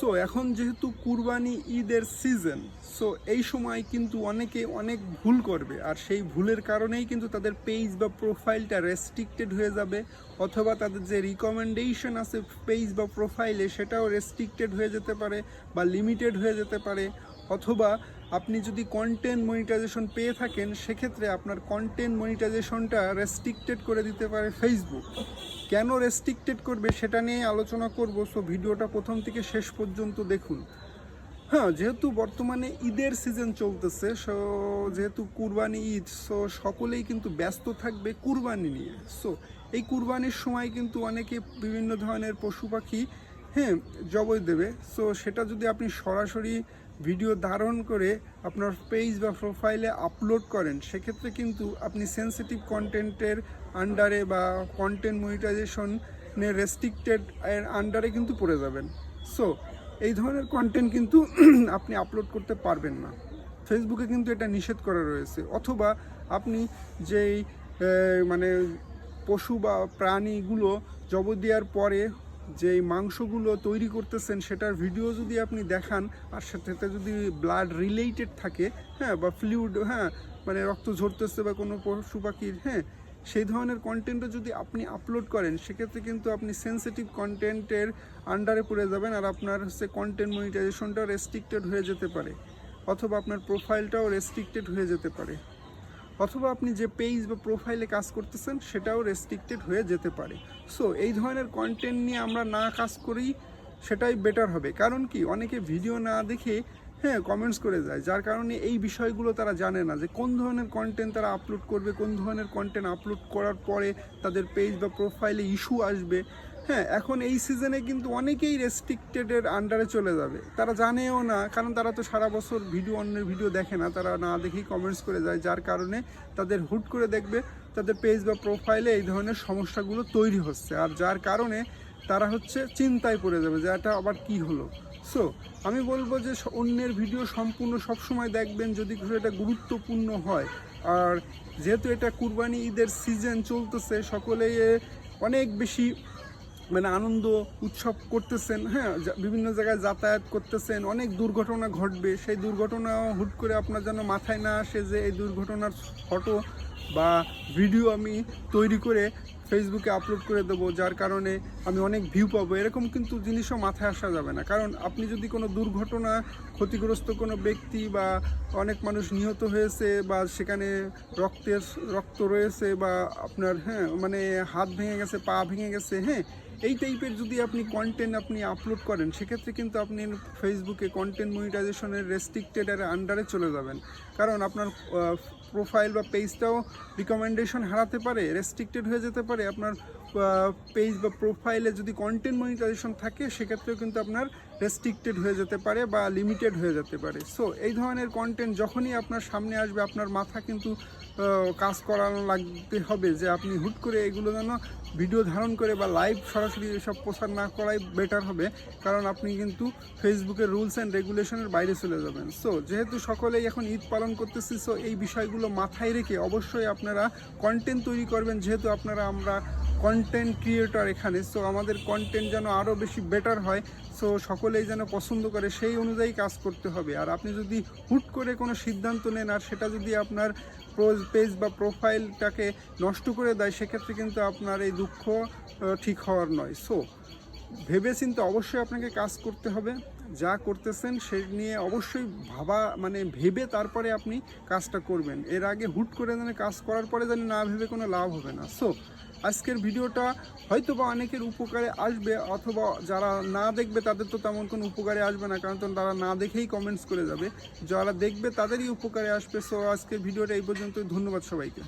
So এখন যেহেতু কুরবানি ঈদের সিজন সো এই সময় কিন্তু অনেকে অনেক ভুল করবে। আর সেই ভুলের কারণেই কিন্তু তাদের পেজ বা প্রোফাইলটা রেস্ট্রিক্টেড হয়ে যাবে, অথবা তাদের যে রিকমেন্ডেশন আছে পেজ বা প্রোফাইলে সেটাও রেস্ট্রিক্টেড হয়ে যেতে পারে বা লিমিটেড হয়ে যেতে পারে। অথবা আপনি যদি কন্টেন্ট মনিটাইজেশন পেয়ে থাকেন, সেক্ষেত্রে আপনার কন্টেন্ট মনিটাইজেশনটা রেস্ট্রিক্টেড করে দিতে পারে ফেসবুক কেন রেস্ট্রিক্টেড করবে সেটা নিয়ে আলোচনা করব। সো ভিডিওটা প্রথম থেকে শেষ পর্যন্ত দেখুন। হ্যাঁ যেহেতু বর্তমানে ঈদের সিজন চলতেছে সো যেহেতু কুরবানি ঈদ সো সকলেই কিন্তু ব্যস্ত থাকবে কুরবানি নিয়ে। সো এই কুরবানির সময় কিন্তু অনেকে বিভিন্ন ধরনের পশু পাখি হ্যাঁ জবই দেবে। সো সেটা যদি আপনি সরাসরি ভিডিও ধারণ করে আপনার পেজ বা প্রোফাইলে আপলোড করেন, সেক্ষেত্রে কিন্তু আপনি সেন্সিটিভ কন্টেন্টের আন্ডারে বা কন্টেন্ট মনিটাইজেশনের রেস্ট্রিক্টেড এর আন্ডারে কিন্তু পড়ে যাবেন। সো এই ধরনের কন্টেন্ট কিন্তু আপনি আপলোড করতে পারবেন না। ফেসবুকে কিন্তু এটা নিষেধ করা রয়েছে। অথবা আপনি যেই মানে পশু বা প্রাণীগুলো জব দেওয়ার পরে যেই মাংসগুলো তৈরি করতেছেন, সেটার ভিডিও যদি আপনি দেখান, আর সাথে যদি ব্লাড রিলেটেড থাকে হ্যাঁ বা ফ্লুইড হ্যাঁ মানে রক্ত ঝরতেছে বা কোনো পশু পাখির হ্যাঁ সেই ধরনের কন্টেন্টও যদি আপনি আপলোড করেন, সেক্ষেত্রে কিন্তু আপনি সেন্সিটিভ কন্টেন্টের আন্ডারে পড়ে যাবেন, আর আপনার হচ্ছে কন্টেন্ট মনিটাইজেশনটাও রেস্ট্রিক্টেড হয়ে যেতে পারে, অথবা আপনার প্রোফাইলটাও রেস্ট্রিক্টেড হয়ে যেতে পারে। অথবা আপনি যে পেজ বা প্রোফাইলে কাজ করতেছেন, সেটাও রেস্ট্রিক্টেড হয়ে যেতে পারে। সো এই ধরনের কন্টেন্ট নিয়ে আমরা না কাজ করি, সেটাই বেটার হবে। কারণ কি? অনেকে ভিডিও না দেখে হ্যাঁ কমেন্টস করে যায়। যার কারণে এই বিষয়গুলো তারা জানে না যে কোন ধরনের কন্টেন্ট তারা আপলোড করবে, কোন ধরনের কন্টেন্ট আপলোড করার পরে তাদের পেজ বা প্রোফাইলে ইস্যু আসবে। হ্যাঁ এখন এই সিজনে কিন্তু অনেকেই রেস্ট্রিক্টেডের আন্ডারে চলে যাবে। তারা জানেও না, কারণ তারা তো সারা বছর ভিডিও অন্যের ভিডিও দেখে না। তারা না দেখেই কমেন্টস করে যায়, যার কারণে তাদের হুট করে দেখবে তাদের পেজ বা প্রোফাইলে এই ধরনের সমস্যাগুলো তৈরি হচ্ছে। আর যার কারণে তারা হচ্ছে চিন্তায় পড়ে যাবে যে এটা আবার কি হলো। সো আমি বলব যে অন্যের ভিডিও সম্পূর্ণ সবসময় দেখবেন যদি এটা গুরুত্বপূর্ণ হয়। আর যেহেতু এটা কুরবানি ঈদের সিজন চলতেছে, সকলেই এ অনেক বেশি মানে আনন্দ উৎসব করতেছেন হ্যাঁ বিভিন্ন জায়গায় যাতায়াত করতেছেন, অনেক দুর্ঘটনা ঘটবে। সেই দুর্ঘটনা হুট করে আপনার যেন মাথায় না আসে যে এই দুর্ঘটনার ফটো বা ভিডিও আমি তৈরি করে ফেসবুকে আপলোড করে দেবো, যার কারণে আমি অনেক ভিউ পাবো। এরকম কিন্তু জিনিসও মাথায় আসা যাবে না। কারণ আপনি যদি কোনো দুর্ঘটনা, ক্ষতিগ্রস্ত কোনো ব্যক্তি বা অনেক মানুষ নিহত হয়েছে বা সেখানে রক্তের, রক্ত রয়েছে বা আপনার হ্যাঁ মানে হাত ভেঙে গেছে, পা ভেঙে গেছে হ্যাঁ এই টাইপের যদি আপনি কন্টেন্ট আপনি আপলোড করেন, সেক্ষেত্রে কিন্তু আপনি ফেসবুকে কন্টেন্ট মনিটাইজেশনের রেস্ট্রিক্টেড এর আন্ডারে চলে যাবেন। কারণ আপনার প্রোফাইল বা পেজটাও রিকমেন্ডেশন হারাতে পারে রেস্ট্রিক্টেড হয়ে যেতে পারে। আপনার পেজ বা প্রোফাইলে যদি কন্টেন্ট মনিটাইজেশন থাকে সেক্ষেত্রেও কিন্তু আপনার রেস্ট্রিক্টেড হয়ে যেতে পারে বা লিমিটেড হয়ে যেতে পারে। সো এই ধরনের কন্টেন্ট যখনই আপনার সামনে আসবে, আপনার মাথা কিন্তু কাজ করানো লাগতে হবে যে আপনি হুট করে এগুলো যেন ভিডিও ধারণ করে বা লাইভ সরাসরি এসব প্রচার না করাই বেটার হবে। কারণ আপনি কিন্তু ফেসবুকের রুলস অ্যান্ড রেগুলেশনের বাইরে চলে যাবেন। সো যেহেতু সকলেই এখন ঈদ পালন করতেছি সো এই বিষয়গুলো মাথায় রেখে অবশ্যই আপনারা কন্টেন্ট তৈরি করবেন। যেহেতু আপনারা আমরা কন্টেন্ট ক্রিয়েটর এখানে। সো আমাদের কন্টেন্ট যেন আরও বেশি বেটার হয় সো সকলেই যেন পছন্দ করে, সেই অনুযায়ী কাজ করতে হবে। আর আপনি যদি হুট করে কোনো সিদ্ধান্ত নেন, আর সেটা যদি আপনার প্রোজ পেজ বা প্রোফাইলটাকে নষ্ট করে দেয়, সেক্ষেত্রে কিন্তু আপনার এই দুঃখ ঠিক হওয়ার নয়। সো ভেবে চিন্তে অবশ্যই আপনাকে কাজ করতে হবে। যা করতেছেন সে নিয়ে অবশ্যই ভাবা মানে ভেবে তারপরে আপনি কাজটা করবেন। এর আগে হুট করে যেন কাজ করার পরে যেন না ভেবে কোনো লাভ হবে না। সো আজকের ভিডিওটা হয়তো বা অনেকের উপকারে আসবে অথবা যারা না দেখবে তাদের তো তেমন কোনো উপকারে আসবে না, কারণ তারা না দেখেই কমেন্টস করে যাবে। যারা দেখবে তাদেরই উপকারে আসবে। সো আজকের ভিডিওটা এই পর্যন্ত ধন্যবাদ সবাইকে।